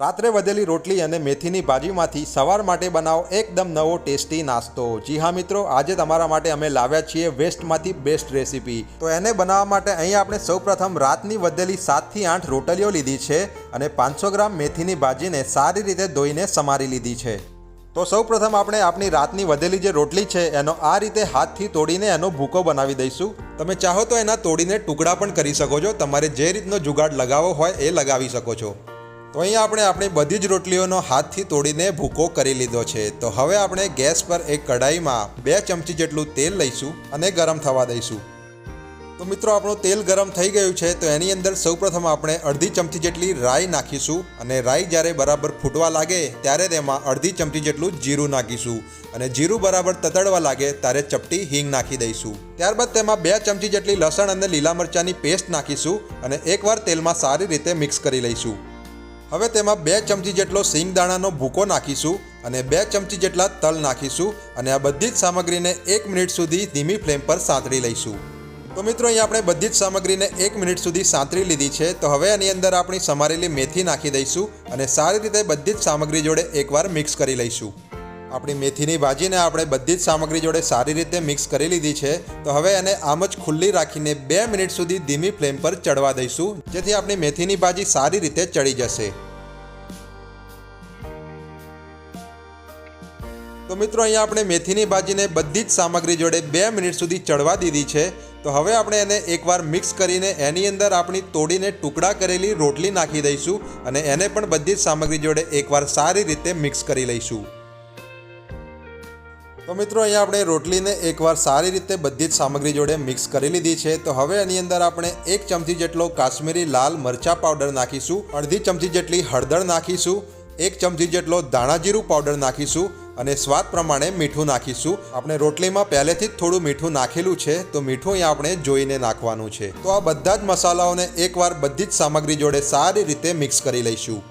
રાત્રે વધેલી રોટલી અને મેથીની ભાજીમાંથી સવાર માટે બનાવો એકદમ નવો ટેસ્ટી નાસ્તો. જી હા મિત્રો, આજે તમારા માટે અમે લાવ્યા છીએ વેસ્ટમાંથી બેસ્ટ રેસીપી. તો એને બનાવવા માટે અહીં આપણે સૌપ્રથમ રાતની વધેલી સાતથી આઠ રોટલીઓ લીધી છે અને પાંચસો ગ્રામ મેથીની ભાજીને સારી રીતે ધોઈને સમારી લીધી છે. તો સૌપ્રથમ આપણે આપણી રાતની વધેલી જે રોટલી છે, એનો આ રીતે હાથથી તોડીને એનો ભૂકો બનાવી દઈશું. તમે ચાહો તો એના તોડીને ટુકડા પણ કરી શકો છો. તમારે જે રીતનો જુગાડ લગાવવો હોય એ લગાવી શકો છો. તો અહીંયા આપણે આપણી બધી જ રોટલીઓનો હાથથી તોડીને ભૂકો કરી લીધો છે. તો હવે આપણે ગેસ પર એક કઢાઈમાં બે ચમચી જેટલું તેલ લઈશું અને ગરમ થવા દઈશું. તો મિત્રો, આપણું તેલ ગરમ થઈ ગયું છે, તો એની અંદર સૌપ્રથમ આપણે અડધી ચમચી જેટલી રાઈ નાખીશું અને રાઈ જ્યારે બરાબર ફૂટવા લાગે ત્યારે તેમાં અડધી ચમચી જેટલું જીરું નાખીશું અને જીરું બરાબર તતડવા લાગે ત્યારે ચપટી હિંગ નાખી દઈશું. ત્યારબાદ તેમાં બે ચમચી જેટલી લસણ અને લીલા મરચાંની પેસ્ટ નાખીશું અને એકવાર તેલમાં સારી રીતે મિક્સ કરી લઈશું. હવે તેમાં બે ચમચી જેટલો સિંગદાણાનો ભૂકો નાખીશું અને બે ચમચી જેટલા તલ નાખીશું અને આ બધી જ સામગ્રીને એક મિનિટ સુધી ધીમી ફ્લેમ પર સાંતળી લઈશું. તો મિત્રો, અહીં આપણે બધી જ સામગ્રીને એક મિનિટ સુધી સાંતળી લીધી છે. તો હવે એની અંદર આપણી સમારેલી મેથી નાખી દઈશું અને સારી રીતે બધી જ સામગ્રી જોડે એકવાર મિક્સ કરી લઈશું. આપણી મેથીની ભાજીને આપણે બધી જ સામગ્રી જોડે સારી રીતે મિક્સ કરી લીધી છે, તો હવે એને આમ જ ખુલ્લી રાખીને બે મિનિટ સુધી ધીમી ફ્લેમ પર ચડવા દઈશું, જેથી આપણી મેથીની ભાજી સારી રીતે ચડી જશે. તો મિત્રો, અહીંયા આપણે મેથીની ભાજીને બધી જ સામગ્રી જોડે બે મિનિટ સુધી ચડવા દીધી છે, તો હવે આપણે એને એકવાર મિક્સ કરીને એની અંદર આપણી તોડીને ટુકડા કરેલી રોટલી નાખી દઈશું અને એને પણ બધી જ સામગ્રી જોડે એકવાર સારી રીતે મિક્સ કરી લઈશું. તો મિત્રો, અહીંયા આપણે રોટલીને એકવાર સારી રીતે બધી જ સામગ્રી જોડે મિક્સ કરી લીધી છે. તો હવે એની અંદર આપણે એક ચમચી જેટલો કાશ્મીરી લાલ મરચા પાવડર નાખીશું, અડધી ચમચી જેટલી હળદર નાખીશું, એક ચમચી જેટલો ધાણાજીરું પાવડર નાખીશું અને સ્વાદ પ્રમાણે મીઠું નાખીશું. આપણે રોટલીમાં પહેલેથી જ થોડું મીઠું નાખેલું છે, તો મીઠું અહીંયા આપણે જોઈને નાખવાનું છે. તો આ બધા જ મસાલાઓને એકવાર બધી જ સામગ્રી જોડે સારી રીતે મિક્સ કરી લઈશું.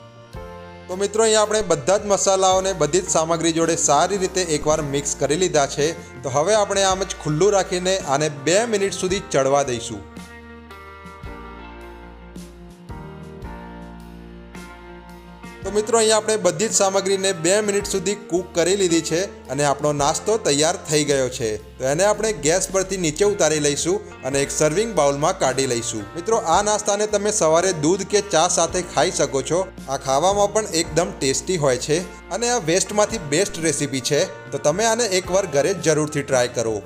તો મિત્રો, અહીંયા આપણે બધા જ મસાલાઓને, બધી જ સામગ્રી જોડે સારી રીતે એકવાર મિક્સ કરી લીધા છે. તો હવે આપણે આમ જ ખુલ્લું રાખીને આને બે મિનિટ સુધી ચડવા દઈશું. તો મિત્રો અહીંયા આપણે બધી જ સામગ્રીને બે મિનિટ સુધી કૂક કરી લીધી છે અને આપણો નાસ્તો તૈયાર થઈ ગયો છે. તો એને આપણે ગેસ પરથી નીચે ઉતારી લઈશું અને એક સર્વિંગ બાઉલમાં કાઢી લઈશું. મિત્રો, આ નાસ્તાને તમે સવારે દૂધ કે ચા સાથે ખાઈ શકો છો. આ ખાવામાં પણ એકદમ ટેસ્ટી હોય છે. અને આ વેસ્ટમાંથી બેસ્ટ રેસીપી છે. તો તમે આને એકવાર ઘરે જરૂરથી ટ્રાય કરો.